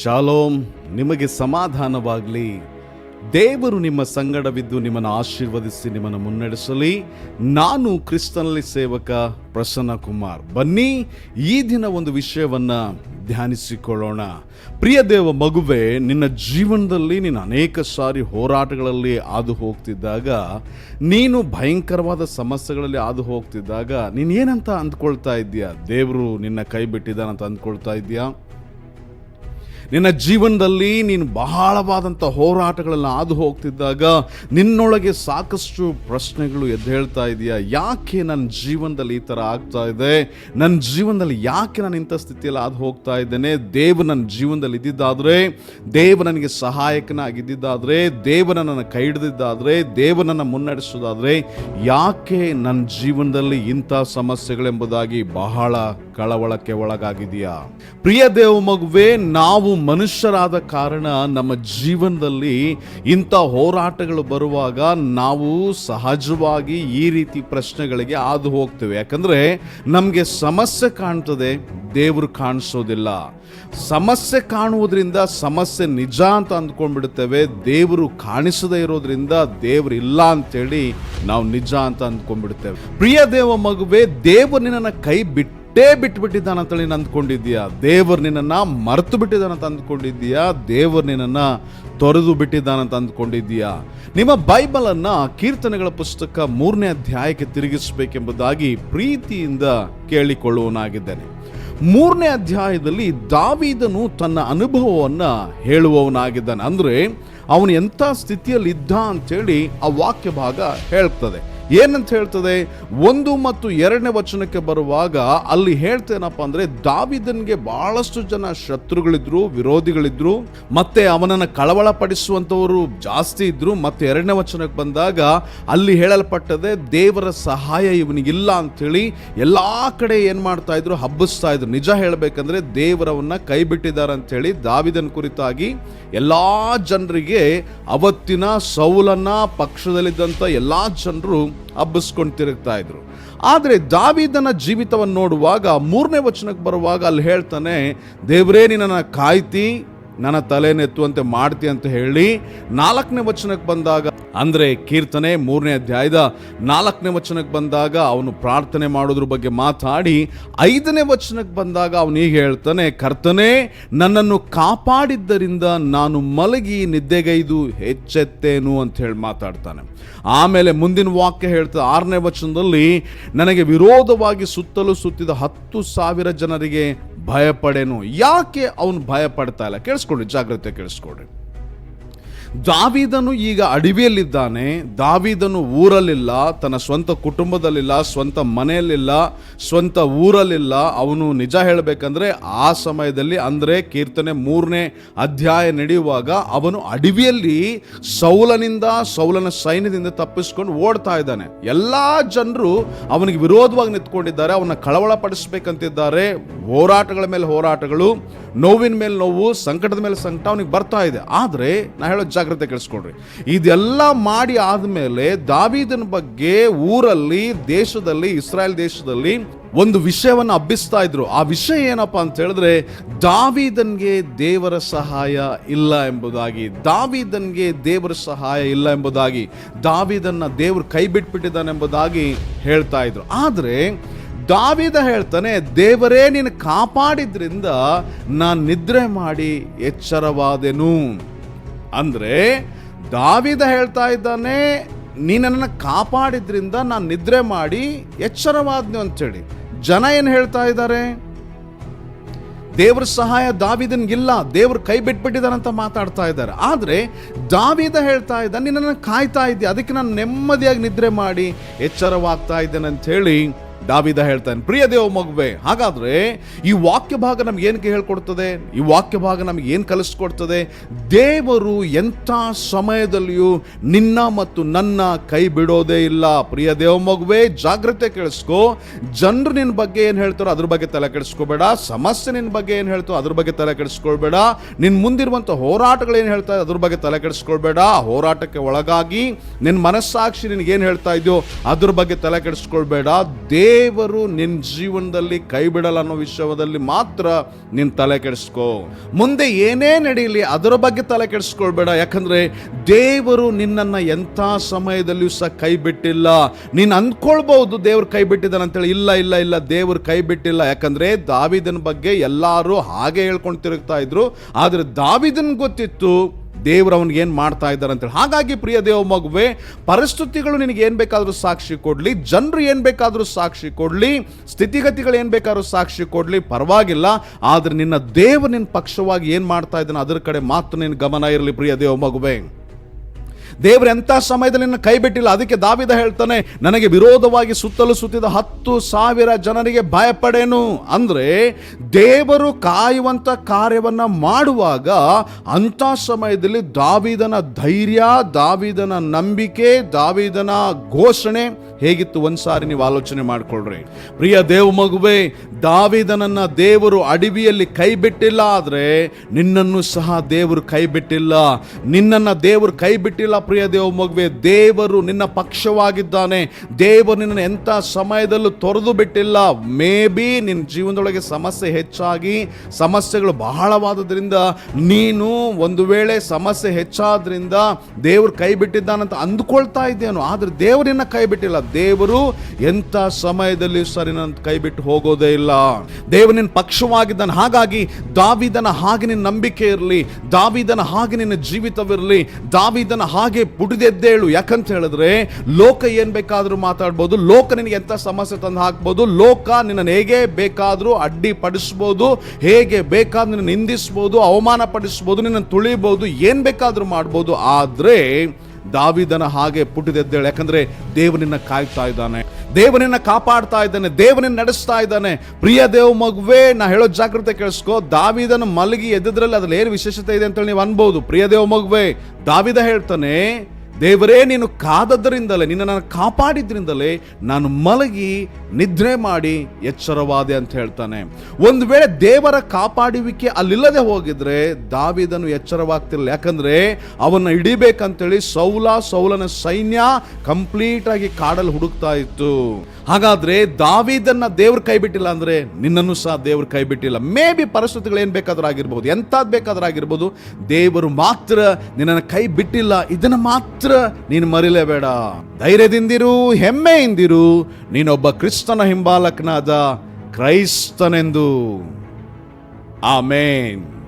Shalom ನಿಮಗೆ ಸಮಾಧಾನವಾಗಲಿ. ದೇವರು ನಿಮ್ಮ ಸಂಗಡವಿದ್ದು ನಿಮ್ಮನ್ನು ಆಶೀರ್ವದಿಸಿ ನಿಮ್ಮನ್ನು ಮುನ್ನಡೆಸಲಿ. ನಾನು ಕ್ರಿಸ್ತನಲ್ಲಿ ಸೇವಕ ಪ್ರಸನ್ನ ಕುಮಾರ್ ಬನ್ನಿ, ಈ ದಿನ ಒಂದು ವಿಷಯವನ್ನು ಧ್ಯಾನಿಸಿಕೊಳ್ಳೋಣ. ಪ್ರಿಯ ದೇವ ಮಗುವೆ, ನಿನ್ನ ಜೀವನದಲ್ಲಿ ನೀನು ಅನೇಕ ಸಾರಿ ಹೋರಾಟಗಳಲ್ಲಿ ಹಾದು ಹೋಗ್ತಿದ್ದಾಗ ನೀನು ಭಯಂಕರವಾದ ಸಮಸ್ಯೆಗಳಲ್ಲಿ ಹಾದು ಹೋಗ್ತಿದ್ದಾಗ ನೀನು ಏನಂತ ಅಂದ್ಕೊಳ್ತಾ ಇದ್ದೀಯಾ? ದೇವರು ನಿನ್ನ ಕೈ ಬಿಟ್ಟಿದ್ದಾನಂತ ಅಂದ್ಕೊಳ್ತಾ ಇದೆಯಾ ನಿನ್ನ ಜೀವನದಲ್ಲಿ ನೀನು ಬಹಳವಾದಂಥ ಹೋರಾಟಗಳನ್ನು ಹಾದು ಹೋಗ್ತಿದ್ದಾಗ ನಿನ್ನೊಳಗೆ ಸಾಕಷ್ಟು ಪ್ರಶ್ನೆಗಳು ಎದ್ದೇಳ್ತಾ ಇದೆಯಾ? ಯಾಕೆ ನನ್ನ ಜೀವನದಲ್ಲಿ ಈ ಥರ ಆಗ್ತಾ ಇದೆ? ನನ್ನ ಜೀವನದಲ್ಲಿ ಯಾಕೆ ನಾನು ಇಂಥ ಸ್ಥಿತಿಯಲ್ಲಿ ಹಾದು ಹೋಗ್ತಾ ಇದ್ದೇನೆ? ದೇವ ನನ್ನ ಜೀವನದಲ್ಲಿ ಇದ್ದಿದ್ದಾದರೆ ದೇವ ನನಗೆ ಸಹಾಯಕನಾಗಿದ್ದಿದ್ದಾದರೆ ದೇವ ನನ್ನನ್ನು ಕೈ ಹಿಡಿದಿದ್ದಾದರೆ ದೇವ ನನ್ನ ಮುನ್ನಡೆಸೋದಾದರೆ, ಯಾಕೆ ನನ್ನ ಜೀವನದಲ್ಲಿ ಇಂಥ ಸಮಸ್ಯೆಗಳೆಂಬುದಾಗಿ ಬಹಳ ಕಳವಳಕ್ಕೆ ಒಳಗಾಗಿದೆಯಾ ಪ್ರಿಯ ದೇವ ಮಗುವೆ, ನಾವು ಮನುಷ್ಯರಾದ ಕಾರಣ ನಮ್ಮ ಜೀವನದಲ್ಲಿ ಇಂಥ ಹೋರಾಟಗಳು ಬರುವಾಗ ನಾವು ಸಹಜವಾಗಿ ಈ ರೀತಿ ಪ್ರಶ್ನೆಗಳಿಗೆ ಹಾದು ಹೋಗ್ತೇವೆ. ಯಾಕಂದ್ರೆ ನಮಗೆ ಸಮಸ್ಯೆ ಕಾಣ್ತದೆ, ದೇವರು ಕಾಣಿಸೋದಿಲ್ಲ. ಸಮಸ್ಯೆ ಕಾಣುವುದರಿಂದ ಸಮಸ್ಯೆ ನಿಜ ಅಂತ ಅಂದ್ಕೊಂಡ್ಬಿಡ್ತೇವೆ, ದೇವರು ಕಾಣಿಸದೇ ಇರೋದ್ರಿಂದ ದೇವರು ಇಲ್ಲ ಅಂತೇಳಿ ನಾವು ನಿಜ ಅಂತ ಅಂದ್ಕೊಂಡ್ಬಿಡ್ತೇವೆ. ಪ್ರಿಯ ದೇವ ಮಗುವೆ, ದೇವರು ನಿನ್ನನ್ನು ಕೈ ಬಿಟ್ಟು ಅಂತೇಳಿ ನೀನು ಅಂದ್ಕೊಂಡಿದ್ದೀಯಾ ದೇವರು ನಿನ್ನನ್ನು ಮರೆತು ಬಿಟ್ಟಿದ್ದಾನಂತ ಅಂದ್ಕೊಂಡಿದ್ದೀಯಾ? ದೇವರು ನಿನ್ನನ್ನು ತೊರೆದು ಬಿಟ್ಟಿದ್ದಾನಂತ ಅಂದ್ಕೊಂಡಿದ್ದೀಯಾ? ನಿಮ್ಮ ಬೈಬಲನ್ನು ಕೀರ್ತನೆಗಳ ಪುಸ್ತಕ ಮೂರನೇ ಅಧ್ಯಾಯಕ್ಕೆ ತಿರುಗಿಸಬೇಕೆಂಬುದಾಗಿ ಪ್ರೀತಿಯಿಂದ ಕೇಳಿಕೊಳ್ಳುವನಾಗಿದ್ದೇನೆ ಮೂರನೇ ಅಧ್ಯಾಯದಲ್ಲಿ ದಾವಿದನು ತನ್ನ ಅನುಭವವನ್ನು ಹೇಳುವವನಾಗಿದ್ದಾನೆ. ಅಂದರೆ ಅವನು ಎಂಥ ಸ್ಥಿತಿಯಲ್ಲಿದ್ದ ಅಂಥೇಳಿ ಆ ವಾಕ್ಯ ಭಾಗ ಹೇಳ್ತದೆ. ಏನಂತ ಹೇಳ್ತದೆ? ಒಂದು ಮತ್ತು ಎರಡನೇ ವಚನಕ್ಕೆ ಬರುವಾಗ ಅಲ್ಲಿ ಹೇಳ್ತೇನಪ್ಪ ಅಂದ್ರೆ, ದಾವಿದನ್ಗೆ ಬಹಳಷ್ಟು ಜನ ಶತ್ರುಗಳಿದ್ರು, ವಿರೋಧಿಗಳಿದ್ರು, ಮತ್ತೆ ಅವನನ್ನು ಕಳವಳ ಪಡಿಸುವಂತವರು ಜಾಸ್ತಿ ಇದ್ರು. ಮತ್ತೆ ಎರಡನೇ ವಚನಕ್ಕೆ ಬಂದಾಗ, ಅಲ್ಲಿ ಹೇಳಲ್ಪಟ್ಟದೆ, ದೇವರ ಸಹಾಯ ಇವನಿಗಿಲ್ಲ ಅಂತೇಳಿ ಎಲ್ಲಾ ಕಡೆ ಏನ್ ಮಾಡ್ತಾ ಇದ್ರು, ಹಬ್ಬಿಸ್ತಾ ಇದ್ರು. ನಿಜ ಹೇಳ್ಬೇಕಂದ್ರೆ, ದೇವರವನ್ನ ಕೈ ಬಿಟ್ಟಿದ್ದಾರೆ ಅಂತೇಳಿ ದಾವಿದನ್ ಕುರಿತಾಗಿ ಎಲ್ಲಾ ಜನರಿಗೆ ಅವತ್ತಿನ ಸೌಲನ್ನ ಪಕ್ಷದಲ್ಲಿದ್ದಂಥ ಎಲ್ಲಾ ಜನರು ಹಬ್ಬಿಸ್ಕೊಂಡು ತಿರುಗ್ತಾ ಇದ್ರು. ಆದರೆ ದಾವಿದನ ಜೀವಿತವನ್ನು ನೋಡುವಾಗ ಮೂರನೇ ವಚನಕ್ಕೆ ಬರುವಾಗ ಅಲ್ಲಿ ಹೇಳ್ತಾನೆ, ದೇವರೇ ನಿನ್ನನ್ನು ಕಾಯ್ತಿ ನನ್ನ ತಲೆನೆತ್ತುವಂತೆ ಮಾಡ್ತಿ ಅಂತ ಹೇಳಿ ನಾಲ್ಕನೇ ವಚನಕ್ಕೆ ಬಂದಾಗ ಅಂದರೆ ಕೀರ್ತನೆ ಮೂರನೇ ಅಧ್ಯಾಯದ ನಾಲ್ಕನೇ ವಚನಕ್ಕೆ ಬಂದಾಗ ಅವನು ಪ್ರಾರ್ಥನೆ ಮಾಡೋದ್ರ ಬಗ್ಗೆ ಮಾತಾಡಿ ಐದನೇ ವಚನಕ್ಕೆ ಬಂದಾಗ ಅವನು ಹೀಗೆ ಹೇಳ್ತಾನೆ, ಕರ್ತನೆ, ನನ್ನನ್ನು ಕಾಪಾಡಿದ್ದರಿಂದ ನಾನು ಮಲಗಿ ನಿದ್ದೆಗೈದು ಹೆಚ್ಚೆತ್ತೇನು ಅಂತ ಹೇಳಿ ಮಾತಾಡ್ತಾನೆ. ಆಮೇಲೆ ಮುಂದಿನ ವಾಕ್ಯ ಹೇಳ್ತಾ ಆರನೇ ವಚನದಲ್ಲಿ, ನನಗೆ ವಿರೋಧವಾಗಿ ಸುತ್ತಲೂ ಸುತ್ತಿದ ಹತ್ತು ಸಾವಿರ ಜನರಿಗೆ ಭಯಪಡೇನು? ಯಾಕೆ ಅವನು ಭಯ ಪಡ್ತಾ ಇಲ್ಲ? ಕೇಳಿಸ್ಕೊಡ್ರಿ ಜಾಗ್ರತೆ ಕೇಳಿಸ್ಕೊಡ್ರಿ ದಾವಿದನು ಈಗ ಅಡವಿಯಲ್ಲಿದ್ದಾನೆ. ದಾವಿದನು ಊರಲ್ಲಿಲ್ಲ. ತನ್ನ ಸ್ವಂತ ಕುಟುಂಬದಲ್ಲಿಲ್ಲ, ಸ್ವಂತ ಮನೆಯಲ್ಲಿಲ್ಲ, ಸ್ವಂತ ಊರಲ್ಲಿಲ್ಲ. ಅವನು ನಿಜ ಹೇಳಬೇಕಂದ್ರೆ ಆ ಸಮಯದಲ್ಲಿ ಅಂದರೆ ಕೀರ್ತನೆ ಮೂರನೇ ಅಧ್ಯಾಯ ನಡೆಯುವಾಗ ಅವನು ಅಡವಿಯಲ್ಲಿ ಸೌಲನಿಂದ, ಸೌಲನ ಸೈನ್ಯದಿಂದ ತಪ್ಪಿಸ್ಕೊಂಡು ಓಡ್ತಾ ಇದ್ದಾನೆ. ಎಲ್ಲ ಜನರು ಅವನಿಗೆ ವಿರೋಧವಾಗಿ ನಿಂತ್ಕೊಂಡಿದ್ದಾರೆ. ಅವನ ಕಳವಳ ಪಡಿಸ್ಬೇಕಂತಿದ್ದಾರೆ ಹೋರಾಟಗಳ ಮೇಲೆ ಹೋರಾಟಗಳು, ನೋವಿನ ಮೇಲೆ ನೋವು, ಸಂಕಟದ ಮೇಲೆ ಸಂಕಟ ಅವನಿಗೆ ಬರ್ತಾ ಇದೆ. ಆದರೆ ನಾ ಹೇಳೋ ಜಾಗ್ರತೆ ಕೆಡಿಸ್ಕೊಳ್ರಿ. ಇದೆಲ್ಲ ಮಾಡಿ ಆದಮೇಲೆ ದಾವಿದನ ಬಗ್ಗೆ ಊರಲ್ಲಿ, ದೇಶದಲ್ಲಿ, ಇಸ್ರಾಯೇಲ್ ದೇಶದಲ್ಲಿ ಒಂದು ವಿಷಯವನ್ನು ಹಬ್ಬಿಸ್ತಾ ಇದ್ರು. ಆ ವಿಷಯ ಏನಪ್ಪ ಅಂತ ಹೇಳಿದ್ರೆ, ದಾವಿದನ್ಗೆ ದೇವರ ಸಹಾಯ ಇಲ್ಲ ಎಂಬುದಾಗಿ. ದಾವಿದನ್ಗೆ ದೇವರ ಸಹಾಯ ಇಲ್ಲ ಎಂಬುದಾಗಿ. ದಾವಿದನ್ನ ದೇವರು ಕೈ ಬಿಟ್ಬಿಟ್ಟಿದ್ದಾನೆ ಎಂಬುದಾಗಿ ಹೇಳ್ತಾ ಇದ್ರು. ಆದರೆ, ದಾವಿದ ಹೇಳ್ತಾನೆ, ದೇವರೇ ನೀನು ಕಾಪಾಡಿದ್ರಿಂದ ನಾನು ನಿದ್ರೆ ಮಾಡಿ ಎಚ್ಚರವಾದೆನು. ಅಂದ್ರೆ ದಾವಿದ ಹೇಳ್ತಾ ಇದ್ದಾನೆ ನೀನನ್ನು ಕಾಪಾಡಿದ್ರಿಂದ ನಾನು ನಿದ್ರೆ ಮಾಡಿ ಎಚ್ಚರವಾದ್ನು ಅಂಥೇಳಿ ಜನ ಏನು ಹೇಳ್ತಾ ಇದ್ದಾರೆ? ದೇವ್ರ ಸಹಾಯ ದಾವಿದನ್ಗಿಲ್ಲ, ದೇವ್ರ ಕೈ ಬಿಟ್ಬಿಟ್ಟಿದ್ದಾನಂತ ಮಾತಾಡ್ತಾ ಇದ್ದಾರೆ. ಆದರೆ ದಾವಿದ ಹೇಳ್ತಾ ಇದ್ದ ನಿನ್ನನ್ನು ಕಾಯ್ತಾ ಇದ್ದೆ, ಅದಕ್ಕೆ ನಾನು ನೆಮ್ಮದಿಯಾಗಿ ನಿದ್ರೆ ಮಾಡಿ, ಎಚ್ಚರವಾಗ್ತಾ ಇದ್ದೇನೆ ಅಂಥೇಳಿ ದಾವಿದ ಹೇಳ್ತಾನೆ, ಪ್ರಿಯ ದೇವ ಮಗುವೆ, ಹಾಗಾದ್ರೆ ಈ ವಾಕ್ಯ ಭಾಗ ನಮ್ಗೆ ಏನಕ್ಕೆ ಹೇಳ್ಕೊಡ್ತದೆ? ಈ ವಾಕ್ಯ ಭಾಗ ನಮ್ಗೆ ಏನು ಕಲಿಸ್ಕೊಡ್ತದೆ? ದೇವರು ಎಂಥ ಸಮಯದಲ್ಲಿಯೂ ನಿನ್ನ ಮತ್ತು ನನ್ನ ಕೈ ಬಿಡೋದೇ ಇಲ್ಲ. ಪ್ರಿಯ ದೇವ ಮಗುವೆ, ಜಾಗ್ರತೆ ಕೇಳಿಸ್ಕೋ. ಜನರು ನಿನ್ನ ಬಗ್ಗೆ ಏನು ಹೇಳ್ತಾರೋ ಅದ್ರ ಬಗ್ಗೆ ತಲೆ ಕೆಡಿಸ್ಕೋಬೇಡ. ಸಮಸ್ಯೆ ನಿನ್ನ ಬಗ್ಗೆ ಏನು ಹೇಳ್ತೋ ಅದ್ರ ಬಗ್ಗೆ ತಲೆ ಕೆಡಿಸ್ಕೊಳ್ಬೇಡ. ನಿನ್ನ ಮುಂದಿರುವಂಥ ಹೋರಾಟಗಳೇನು ಹೇಳ್ತಾ ಅದ್ರ ಬಗ್ಗೆ ತಲೆ ಕೆಡಿಸ್ಕೊಳ್ಬೇಡ. ಹೋರಾಟಕ್ಕೆ ಒಳಗಾಗಿ ನಿನ್ನ ಮನಸ್ಸಾಕ್ಷಿ ನಿನಗೇನು ಹೇಳ್ತಾ ಇದೆಯೋ ಅದ್ರ ಬಗ್ಗೆ ತಲೆ ಕೆಡಿಸ್ಕೊಳ್ಬೇಡ. ದೇವರು ನಿನ್ನ ಜೀವನದಲ್ಲಿ ಕೈ ಬಿಡಲ್ಲ ಅನ್ನೋ ವಿಷಯದಲ್ಲಿ ಮಾತ್ರ ನಿನ್ನ ತಲೆ ಕೆಡಿಸ್ಕೋ. ಮುಂದೆ ಏನೇ ನಡೀಲಿ ಅದರ ಬಗ್ಗೆ ತಲೆ ಕೆಡಿಸ್ಕೊಳ್ಬೇಡ. ಯಾಕಂದರೆ ದೇವರು ನಿನ್ನನ್ನು ಎಂಥ ಸಮಯದಲ್ಲಿಯೂ ಸಹ ಕೈ ಬಿಟ್ಟಿಲ್ಲ ನೀನು ಅಂದ್ಕೊಳ್ಬಹುದು ದೇವ್ರ ಕೈ ಬಿಟ್ಟಿದ್ದಾನೆ ಅಂತೇಳಿ. ಇಲ್ಲ ಇಲ್ಲ ಇಲ್ಲ, ದೇವ್ರು ಕೈ ಬಿಟ್ಟಿಲ್ಲ ಯಾಕಂದರೆ ದಾವಿದನ ಬಗ್ಗೆ ಎಲ್ಲರೂ ಹಾಗೆ ಹೇಳ್ಕೊಂಡು ತಿರುಗ್ತಾ ಇದ್ರು. ಆದರೆ ದಾವಿದನ್ ಗೊತ್ತಿತ್ತು ದೇವ್ರು ಏನು ಮಾಡ್ತಾ ಇದ್ದಾರೆ ಅಂತೇಳಿ. ಹಾಗಾಗಿ ಪ್ರಿಯ ದೇವ ಮಗುವೆ, ಪರಿಸ್ಥಿತಿಗಳು ನಿನಗೆ ಏನು ಬೇಕಾದರೂ ಸಾಕ್ಷಿ ಕೊಡಲಿ, ಜನರು ಏನು ಬೇಕಾದರೂ ಸಾಕ್ಷಿ ಕೊಡಲಿ, ಸ್ಥಿತಿಗತಿಗಳು ಏನು ಬೇಕಾದ್ರೂ ಸಾಕ್ಷಿ ಕೊಡಲಿ, ಪರವಾಗಿಲ್ಲ. ಆದರೆ ನಿನ್ನ ದೇವ ನಿನ್ನ ಪಕ್ಷವಾಗಿ ಏನು ಮಾಡ್ತಾ ಇದ್ದಾನೆ ಅದರ ಕಡೆ ಮಾತ್ರ ನಿನ್ನ ಗಮನ ಇರಲಿ ಪ್ರಿಯ ದೇವ ಮಗುವೆ. ದೇವರು ಎಂಥ ಸಮಯದಲ್ಲಿ ನನ್ನ ಕೈ ಬಿಟ್ಟಿಲ್ಲ? ಅದಕ್ಕೆ ದಾವಿದ ಹೇಳ್ತಾನೆ, ನನಗೆ ವಿರೋಧವಾಗಿ ಸುತ್ತಲೂ ಸುತ್ತಿದ ಹತ್ತು ಸಾವಿರ ಜನರಿಗೆ ಭಯಪಡೇನು. ಅಂದರೆ ದೇವರು ಕಾಯುವಂಥ ಕಾರ್ಯವನ್ನು ಮಾಡುವಾಗ ಅಂಥ ಸಮಯದಲ್ಲಿ ದಾವಿದನ ಧೈರ್ಯ, ದಾವಿದನ ನಂಬಿಕೆ, ದಾವಿದನ ಘೋಷಣೆ ಹೇಗಿತ್ತು? ಒಂದ್ಸಾರಿ ನೀವು ಆಲೋಚನೆ ಮಾಡ್ಕೊಳ್ರಿ. ಪ್ರಿಯ ದೇವ ಮಗುವೆ, ದಾವಿದನನ್ನ ದೇವರು ಅಡವಿಯಲ್ಲಿ ಕೈ ಬಿಟ್ಟಿಲ್ಲ, ಆದರೆ ನಿನ್ನನ್ನು ಸಹ ದೇವರು ಕೈ ಬಿಟ್ಟಿಲ್ಲ. ನಿನ್ನನ್ನು ದೇವರು ಕೈ ಬಿಟ್ಟಿಲ್ಲ ಪ್ರಿಯ ದೇವ ಮಗುವೆ, ದೇವರು ನಿನ್ನ ಪಕ್ಷವಾಗಿದ್ದಾನೆ. ದೇವರು ನಿನ್ನ ಎಂಥ ಸಮಯದಲ್ಲೂ ತೊರೆದು ಬಿಟ್ಟಿಲ್ಲ. ಮೇ ಬಿ ನಿನ್ನ ಜೀವನದೊಳಗೆ ಸಮಸ್ಯೆ ಹೆಚ್ಚಾಗಿ, ಸಮಸ್ಯೆಗಳು ಬಹಳವಾದದ್ರಿಂದ ನೀನು ಒಂದು ವೇಳೆ ಸಮಸ್ಯೆ ಹೆಚ್ಚಾದ್ರಿಂದ ದೇವರು ಕೈ ಬಿಟ್ಟಿದ್ದಾನಂತ ಅಂದುಕೊಳ್ತಾ ಇದ್ದೇನು, ಆದರೆ ನಿನ್ನ ಕೈ ಬಿಟ್ಟಿಲ್ಲ. ದೇವರು ಎಂಥ ಸಮಯದಲ್ಲಿ ಸರಿ ನನ್ನ ಕೈ ಬಿಟ್ಟು ಹೋಗೋದೇ ಇಲ್ಲ. ದೇವರು ನಿನ್ನ ಪಕ್ಷವಾಗಿದ್ದಾನೆ. ಹಾಗಾಗಿ ದಾವಿದನ ಹಾಗೆ ನಿನ್ನ ನಂಬಿಕೆ ಇರಲಿ. ದಾವಿದನ ಹಾಗೆ ನಿನ್ನ ಜೀವಿತವಿರಲಿ. ದಾವಿದನ ಹಾಗೆ ಪುಟಿದೆದ್ದೇಳು. ಯಾಕಂತ ಹೇಳಿದ್ರೆ, ಲೋಕ ಏನ್ ಬೇಕಾದ್ರೂ ಮಾತಾಡ್ಬೋದು, ಲೋಕ ನಿನಗೆ ಎಂತ ಸಮಸ್ಯೆ ತಂದು ಹಾಕ್ಬೋದು, ಲೋಕ ನಿನ್ನ ಹೇಗೆ ಬೇಕಾದ್ರೂ ಅಡ್ಡಿ ಪಡಿಸ್ಬೋದು ಹೇಗೆ ಬೇಕಾದ್ರೂ ನಿನ್ನ ನಿಂದಿಸ್ಬೋದು ಅವಮಾನ ಪಡಿಸ್ಬೋದು ನಿನ್ನ ತುಳಿಬೋದು, ಏನ್ ಬೇಕಾದ್ರೂ ಮಾಡ್ಬೋದು. ಆದ್ರೆ ದಾವಿದನ ಹಾಗೆ ಪುಟಿದೆದ್ದೇಳು ಯಾಕಂದ್ರೆ ದೇವನನ್ನ ಕಾಯ್ತಾ ಇದ್ದಾನೆ. ದೇವನನ್ನ ಕಾಪಾಡ್ತಾ ಇದ್ದಾನೆ. ದೇವನನ್ನ ನಡೆಸ್ತಾ ಇದ್ದಾನೆ. ಪ್ರಿಯ ದೇವ ಮಗುವೆ, ನಾ ಹೇಳೋ ಜಾಗ್ರತೆ ಕೇಳಿಸ್ಕೋ. ದಾವಿದನ ಮಲಗಿ ಎದ್ದಿದ್ರಲ್ಲಿ ಅದ್ರಲ್ಲಿ ಏನು ವಿಶೇಷತೆ ಇದೆ ಅಂತೇಳಿ ನೀವು ಅನ್ಬೋದು. ಪ್ರಿಯ ದೇವ ಮಗುವೆ, ದಾವಿದ ಹೇಳ್ತಾನೆ ದೇವರೇ, ನೀನು ಕಾದದ್ದರಿಂದಲೇ, ನಿನ್ನ ನಾನು ಕಾಪಾಡಿದ್ರಿಂದಲೇ ನಾನು ಮಲಗಿ ನಿದ್ರೆ ಮಾಡಿ ಎಚ್ಚರವಾದೆ ಅಂತ ಹೇಳ್ತಾನೆ. ಒಂದು ವೇಳೆ ದೇವರ ಕಾಪಾಡುವಿಕೆ ಅಲ್ಲಿಲ್ಲದೆ ಹೋಗಿದ್ರೆ ದಾವಿದನು ಎಚ್ಚರವಾಗ್ತಿರಲಿಲ್ಲ. ಯಾಕಂದ್ರೆ ಅವನ್ನ ಹಿಡಿಬೇಕಂತೇಳಿ ಸೌಲ, ಸೌಲನ ಸೈನ್ಯ ಕಂಪ್ಲೀಟ್ ಆಗಿ ಕಾಡಲ್ಲಿ ಹುಡುಕ್ತಾ ಇತ್ತು. ಹಾಗಾದ್ರೆ ದಾವಿದನ್ನ ದೇವ್ರ ಕೈ ಬಿಟ್ಟಿಲ್ಲ ಅಂದ್ರೆ ನಿನ್ನನ್ನು ಸಹ ದೇವ್ರ ಕೈ ಬಿಟ್ಟಿಲ್ಲ. ಮೇ ಬಿ ಪರಿಸ್ಥಿತಿಗಳು ಏನ್ ಬೇಕಾದ್ರೂ ಆಗಿರ್ಬೋದು, ಎಂತಾದ್ ಬೇಕಾದ್ರೂ ಆಗಿರ್ಬೋದು, ದೇವರು ಮಾತ್ರ ನಿನ್ನನ್ನು ಕೈ ಬಿಟ್ಟಿಲ್ಲ. ಇದನ್ನ ಮಾತ್ರ ನೀನು ಮರಿಲೇಬೇಡ. ಧೈರ್ಯದಿಂದಿರು ಹೆಮ್ಮೆಯಿಂದಿರು ನೀನೊಬ್ಬ ಕ್ರಿಸ್ತನ ಹಿಂಬಾಲಕನಾದ ಕ್ರೈಸ್ತನೆಂದು. ಆಮೇನ್.